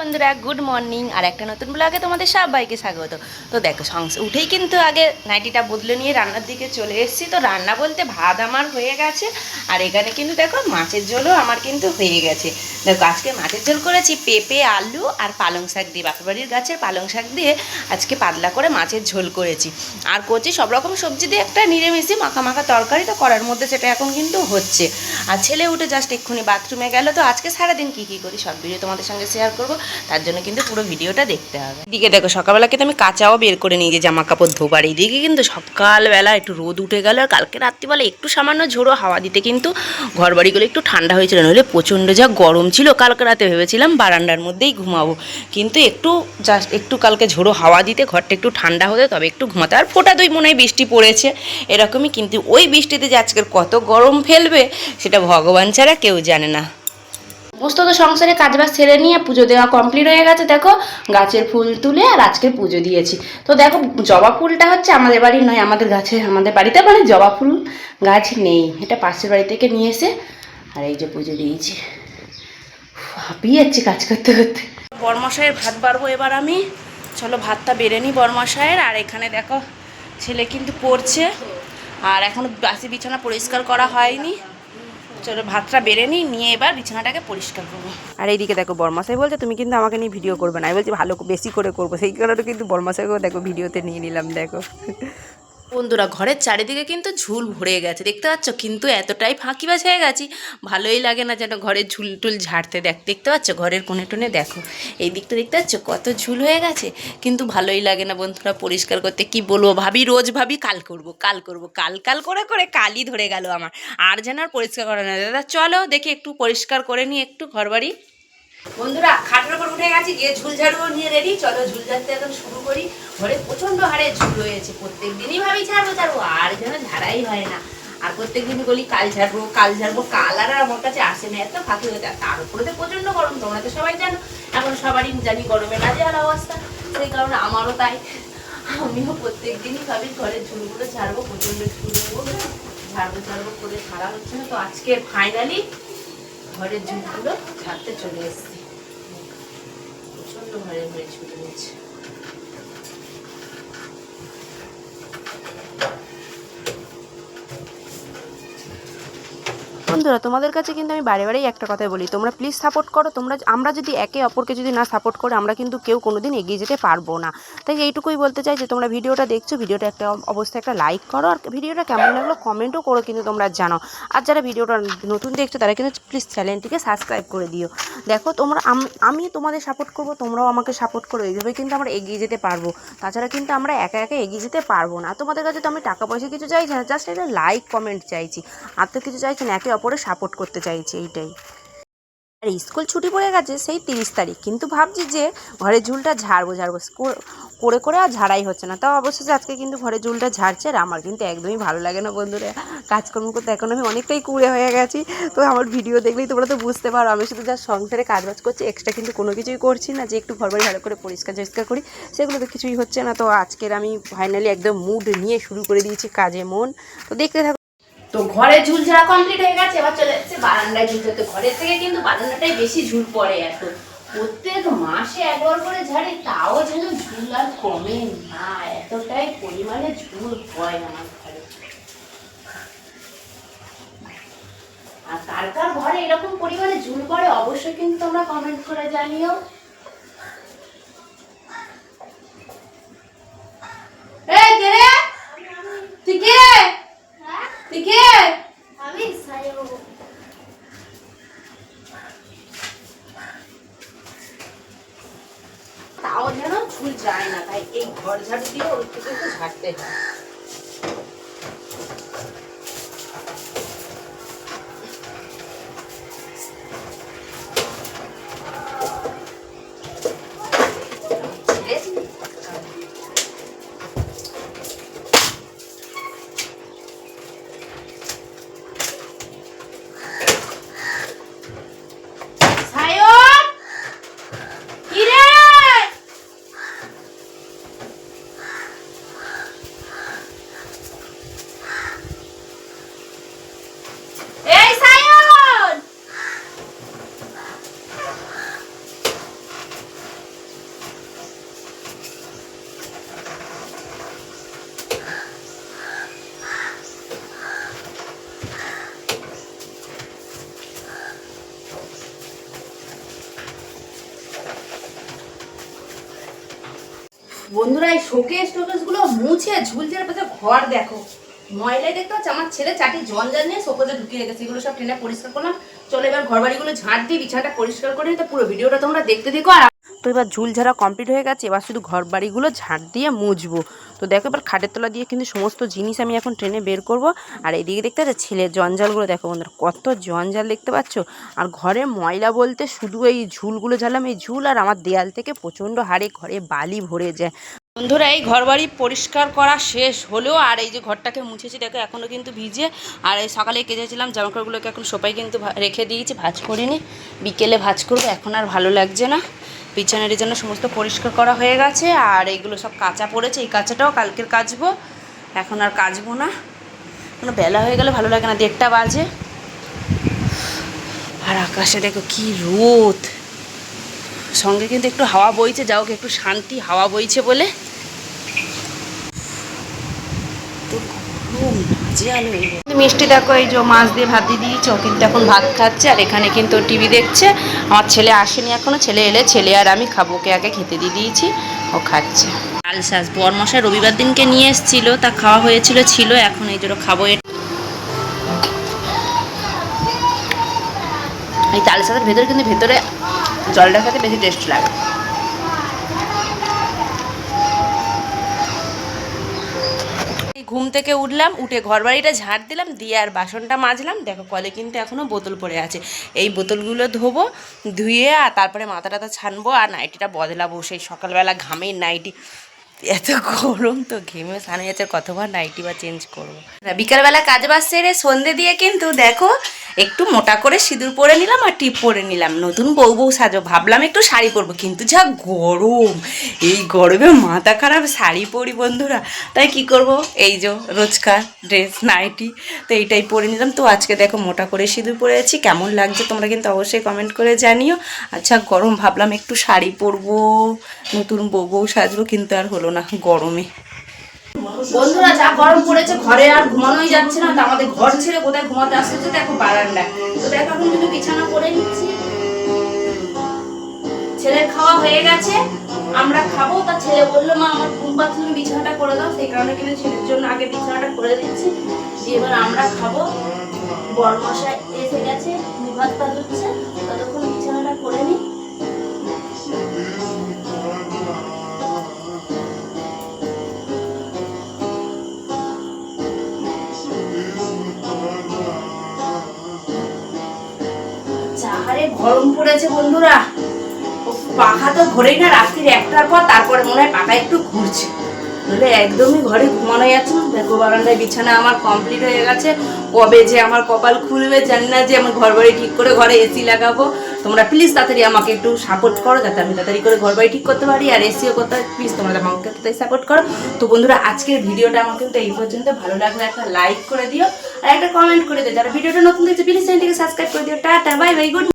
বন্ধুরা good morning আর একটা নতুন ব্লগে তোমাদের সবাইকে স্বাগত। তো দেখো সংস উঠেই কিন্তু আগে নাইটিটা বদলে নিয়ে রান্নার দিকে চলে এসেছি। তো রান্না বলতে ভাত আমার হয়ে গেছে আর এখানে কিন্তু দেখো, মাছের ঝোলও আমার কিন্তু হয়ে গেছে। দেখো, আজকে মাছের ঝোল করেছি পেঁপে, আলু আর পালং শাক দিয়ে, বাপের বাড়ির গাছের পালং শাক দিয়ে আজকে পাতলা করে মাছের ঝোল করেছি। আর করছি সব রকম সবজি দিয়ে একটা নিরামিষি মাখা মাখা তরকারি তো করার মধ্যে সেটা এখন কিন্তু হচ্ছে। আর ছেলে উঠে জাস্ট এক্ষুনি বাথরুমে গেল। তো আজকে সারাদিন কী কী করি সব ভিডিও তোমাদের সঙ্গে শেয়ার করব। তার জন্য কিন্তু পুরো ভিডিওটা দেখতে হবে। এদিকে দেখো সকালবেলা কিন্তু আমি কাঁচাও বের করে নিয়ে যে জামা কাপড় ধোবার এইদিকে কিন্তু সকালবেলা একটু রোদ উঠে গেল আর কালকে রাত্রিবেলা একটু সামান্য ঝোড়ো হাওয়া দিতে কিন্তু ঘর বাড়িগুলো একটু ঠান্ডা হয়েছিল, নইলে প্রচণ্ড যা গরম ছিল, কালকে রাতে ভেবেছিলাম বারান্দার মধ্যেই ঘুমাবো। কিন্তু একটু জাস্ট একটু কালকে ঝোড়ো হাওয়া দিতে ঘরটা একটু ঠান্ডা হতে, তবে একটু ঘুমাতে, আর ফোটা দুই মনে হয় বৃষ্টি পড়েছে, এরকমই। কিন্তু ওই বৃষ্টিতে যে আজকের কত গরম ফেলবে, সেটা ভগবান ছাড়া কেউ জানে না। সমস্ত তো সংসারে কাজবাজ ছেড়ে নিয়ে পুজো দেওয়া কমপ্লিট হয়ে গেছে, দেখো। গাছের ফুল তুলে আর আজকে পুজো দিয়েছি। তো দেখো, জবা ফুলটা হচ্ছে আমাদের বাড়ির নয়, আমাদের গাছে, আমাদের বাড়িতে মানে জবা ফুল গাছ নেই। এটা পাশের বাড়ি থেকে নিয়ে এসে আর এই যে পুজো দিয়েছি। হাঁপিয়ে যাচ্ছি কাজ করতে করতে। বরমশাইয়ের ভাত বাড়বো এবার আমি। চলো, ভাতটা বেড়ে নিই বরমশাইয়ের। আর এখানে দেখো, ছেলে কিন্তু পড়ছে। আর এখনও বাসি বিছানা পরিষ্কার করা হয়নি। চলো, ভাতটা বেড়ে নিই, নিয়ে এবার বিছানাটাকে পরিষ্কার করব। আর এইদিকে দেখো বর্মাসাই বলছে, তুমি কিন্তু আমাকে নিয়ে ভিডিও করবে না। আমি বলছি, ভালো, বেশি করে করব। সেই কারণে কিন্তু বর্মাসাইকেও দেখো, ভিডিওতে নিয়ে নিলাম, দেখো। বন্ধুরা, ঘরের চারিদিকে কিন্তু ঝুল ভরে গেছে। দেখতে পাচ্ছ? কিন্তু এতটাই ফাঁকি ফাঁকিবাজ হয়ে গেছি। ভালোই লাগে না যেন ঘরের ঝুল টুল ঝাড়তে দেখ, দেখতে পাচ্ছ? ঘরের কোণে টোনে দেখো। এই দিকটা দেখতে পাচ্ছ? কত ঝুল হয়ে গেছে। কিন্তু ভালোই লাগে না বন্ধুরা, পরিষ্কার করতে। কি বলব? ভাবি, রোজ ভাবি, কাল করব কাল করব, কাল কাল করে করে কালই ধরে গেল আমার। আর যেন আর পরিষ্কার করা না দাদা, চলো দেখি একটু পরিষ্কার করে নিই একটু ঘরবাড়ি। বন্ধুরা, খাটের উপর উঠে গেছি, গিয়ে ঝুল ঝাড়ু নিয়ে রেডি। চলো ঝুল ঝাড়তে এখন শুরু করি। ঘরে প্রচণ্ড হারে ঝুল হয়েছে প্রত্যেক দিনই ভাবি ছাড়বো ছাড়বো আর যেন ঝাড়াই হয় না। আর প্রত্যেক দিন বলি, কাল ঝাড়বো কাল ঝাড়বো, কাল আর আমার কাছে আসে না, এত ফাঁকি হয়ে যায়। তার উপরে তো প্রচণ্ড গরম, তোমরা তো সবাই জানো। এখন সবারই জানি গরমে না যাওয়ার অবস্থা, সেই কারণে আমারও তাই। আমিও প্রত্যেক দিনই ভাবি ঘরের ঝুলগুলো ছাড়বো প্রচণ্ড ঝুল হব ঝাড়বো ঝাড়বো করে ছাড়া হচ্ছে না। তো আজকে ফাইনালি ঘরের ঝুলগুলো ছাড়তে চলে এসেছি। প্রচণ্ড ঘরে হয়ে ছুটে হয়েছে বন্ধুরা, তোমাদের কাছে কিন্তু আমি বারে বারেই একটা কথাই বলি, তোমরা প্লিজ সাপোর্ট করো, তোমরা আমরা যদি একে অপরকে যদি না সাপোর্ট করো, আমরা কিন্তু কেউ কোনো দিন এগিয়ে যেতে পারব না। তাই এইটুকুই বলতে চাই যে, তোমরা ভিডিওটা দেখছ, ভিডিওটা একটা অবস্থায় একটা লাইক করো, আর ভিডিওটা কেমন লাগল কমেন্টও করো কিন্তু তোমরা জানো। আর যারা ভিডিওটা নতুন দেখছ, তারা কিন্তু প্লিজ চ্যানেলটিকে সাবস্ক্রাইব করে দিও। দেখো, তোমরা আম- তোমাদের সাপোর্ট করব, তোমরাও আমাকে সাপোর্ট করো, এইভাবে কিন্তু আমরা এগিয়ে যেতে পারব। তাছাড়া কিন্তু আমরা একা একা এগিয়ে যেতে পারব না। তোমাদের কাছে তো আমি টাকা পয়সা কিছু চাইছি না জাস্ট একটা লাইক কমেন্ট চাইছি। আর তো কিছু চাইছি না, একে অপরে সাপোর্ট করতে চাইছি এইটাই। আর স্কুল ছুটি পড়ে গেছে সেই তিরিশ তারিখ, কিন্তু ভাবছি যে ঘরের ঝুলটা ঝাড়বো ঝাড়বো। করে করে আর ঝাড়াই হচ্ছে না। তাও অবশ্যই আজকে কিন্তু ঘরের ঝুলটা ঝাড়ছে আর আমার কিন্তু একদমই ভালো লাগে না বন্ধুরা। কাজকর্ম করতে এখন আমি অনেকটাই কুড়ে হয়ে গেছি। তো আমার ভিডিও দেখলেই তোমরা তো বুঝতে পারো, আমি শুধু যা সংসারে কাজ বাজ করছি এক্সট্রা কিন্তু কোনো কিছুই করছি না। যে একটু ঘর বাড়ি ভালো করে পরিষ্কার টরিষ্কার করি, সেগুলো তো কিছুই হচ্ছে না। তো আজকের আমি ফাইনালি একদম মুড নিয়ে শুরু করে দিয়েছি কাজে মন। তো দেখতে থাকো। তো ঘরে ঝুল ঝাড়া কমপ্লিট হয়ে গেছে, এবার চলে যাচ্ছে বারান্দায় ঝুল ঝাড়তে ঘরের থেকে কিন্তু বারান্দাটাই বেশি ঝুল পড়ে এত প্রত্যেক মাসে একবার করে ঝাড়ে, তাও যেন ঝুল আর কমে না, এতটাই পরিমাণে ঝুল হয় আমার ঘরে। আর কার কার ঘরে এরকম পরিমাণে ঝুল পড়ে, অবশ্যই কিন্তু তোমরা কমেন্ট করে জানিও। ঘর ঝাড় দিয়ে ওর থেকে একটু ঝাড়তে হয়। বন্ধুরা, এই শোকেসগুলো মুছে ঝুলঝের পাশে ঘর দেখো। ময়লাই দেখতে পাচ্ছ, আমার ছেলে চাটি জল জল নিয়ে শোকেজে ঢুকিয়ে রেখেছে, এগুলো সব টেনে পরিষ্কার করলাম। চলো এবার ঘর বাড়িগুলো ঝাঁট দিয়ে বিছানাটা পরিষ্কার করে তো পুরো ভিডিওটা তোমরা দেখতে দেখো আর তো এবার ঝুল ঝাড়া কমপ্লিট হয়ে গেছে, এবার শুধু ঘর বাড়িগুলো ঝাঁট দিয়ে মুছবো। তো দেখো এবার খাটের তলা দিয়ে কিন্তু সমস্ত জিনিস আমি এখন ট্রেনে বের করব। আর এইদিকে দেখতে পাচ্ছ ছেলে জঞ্জালগুলো, দেখো বন্ধুরা কত জঞ্জাল দেখতে পাচ্ছ। আর ঘরে ময়লা বলতে শুধু এই ঝুলগুলো ঝালাম, এই ঝুল আর আমার দেয়াল থেকে প্রচণ্ড হারে ঘরে বালি ভরে যায়। বন্ধুরা, এই ঘর বাড়ি পরিষ্কার করা শেষ হলেও আর এই যে ঘরটাকে মুছেছি, দেখো এখনও কিন্তু ভিজে। আর এই সকালে কেচেছিলাম জামাকাপড়গুলোকে, এখন সবাই কিন্তু রেখে দিয়েছি, ভাজ করিনি। বিকেলে ভাজ করব, এখন আর ভালো লাগছে না। বিছানার জন্য সমস্ত পরিষ্কার করা হয়ে গেছে আর এইগুলো সব কাঁচা পড়েছে এই কাঁচাটাও কালকের কাচবো। এখন আর কাচবো না। কোনো বেলা হয়ে গেলে ভালো লাগে না দেড়টা বাজে। আর আকাশে দেখো কি রোদ। সঙ্গে কিন্তু একটু হাওয়া বইছে যাও একটু শান্তি হাওয়া বইছে বলে। তো গরম, হয়ে গেছে। মিষ্টি দেখো এই যে মাছ দিয়ে ভাত দিয়ে দিয়েছে কিন্তু এখন ভাত খাচ্ছে আর এখানে কিন্তু টিভি দেখছে। আমার ছেলে আসেনি এখনও ছেলে এলে ছেলে আর আমি খাব ওকে আগে খেতে দিয়ে দিয়েছি ও খাচ্ছে। লাল শাস বরমশাই রবিবার দিনকে নিয়ে এসেছিল তা খাওয়া হয়েছিল ছিল এখন এই জন্য খাব এই তাল ভেতরে কিন্তু ভেতরে জলটা খেতে বেশি টেস্ট লাগে। ঘুম থেকে উঠলাম, উঠে ঘর বাড়িটা ঝাড় দিলাম, দিয়ে আর বাসনটা মাজলাম। দেখো, কলে কিন্তু এখনও বোতল পড়ে আছে। এই বোতলগুলো ধোবো, ধুয়ে আর তারপরে মাথা টাথা ছানবো, আর নাইটিটা বদলাবো সেই সকালবেলা ঘামের নাইটি। এত গরম তো ঘেমে স্নান যাচ্ছে কতবার নাইটি বা চেঞ্জ করব। বিকালবেলা কাজ বাজ সেরে সন্ধে দিয়ে কিন্তু দেখো, একটু মোটা করে সিঁদুর পরে নিলাম আর টিপ পরে নিলাম। নতুন বউ বউ সাজো, ভাবলাম একটু শাড়ি পরবো, কিন্তু যা গরম! এই গরমে মাথা খারাপ, শাড়ি পরি বন্ধুরা। তাই কি করব? এই যে রোজকার ড্রেস নাইটি তো এইটাই পরে নিলাম। তো আজকে দেখো মোটা করে সিঁদুর পরেছি কেমন লাগছে তোমরা কিন্তু অবশ্যই কমেন্ট করে জানিও। আচ্ছা গরম ভাবলাম একটু শাড়ি পরবো। নতুন বউ বউ সাজবো, কিন্তু আর হলো না, গরমে। বন্ধুরা, যা গরম পড়েছে, ঘরে আর ঘুমানোই যাচ্ছে না। তো আমাদের ঘর ছেড়ে কোথায় ঘুমাতে আসছে দেখো বারান্দায়। তো দেখো, এখন কিন্তু বিছানা করে নিচ্ছি। ছেলের খাওয়া হয়ে গেছে। আমরা খাব। তা ছেলে বলল, মা, আমার ঘুম পাচ্ছে, তুমি বিছানাটা করে দাও। সেই কারণে কিন্তু ছেলের জন্য আগে বিছানাটা করে দিচ্ছি। এবার আমরা খাব। বড় মশাই এসে গেছে পাত হচ্ছে। ততক্ষণ চাহারে গরম পড়েছে বন্ধুরা। পাখা তো ঘোরেই না রাত্রির একটার পর, তারপরে মনে হয় পাখা একটু ঘুরছে। নইলে একদমই ঘরে ঘুমানো যাচ্ছে না। দেখো বারান্দায় বিছানা আমার কমপ্লিট হয়ে গেছে। কবে যে আমার কপাল খুলবে জানি না যে আমার ঘর বাড়ি ঠিক করে ঘরে এসি লাগাবো। তোমরা প্লিজ তাড়াতাড়ি আমাকে একটু সাপোর্ট করো, যাতে আমি তাড়াতাড়ি করে ঘর বাড়ি ঠিক করতে পারি। আর এসিও করতে প্লিজ তোমরা আমাকে তাড়াতাড়ি সাপোর্ট করো। তো বন্ধুরা, আজকের ভিডিওটা আমাকে কিন্তু এই পর্যন্ত। ভালো লাগলে একটা লাইক করে দিও। আর একটা কমেন্ট করে দিও। যারা ভিডিওটা নতুন দেখছে প্লিজ চ্যানেলটিকে সাবস্ক্রাইব করে দিও। Tata bye bye good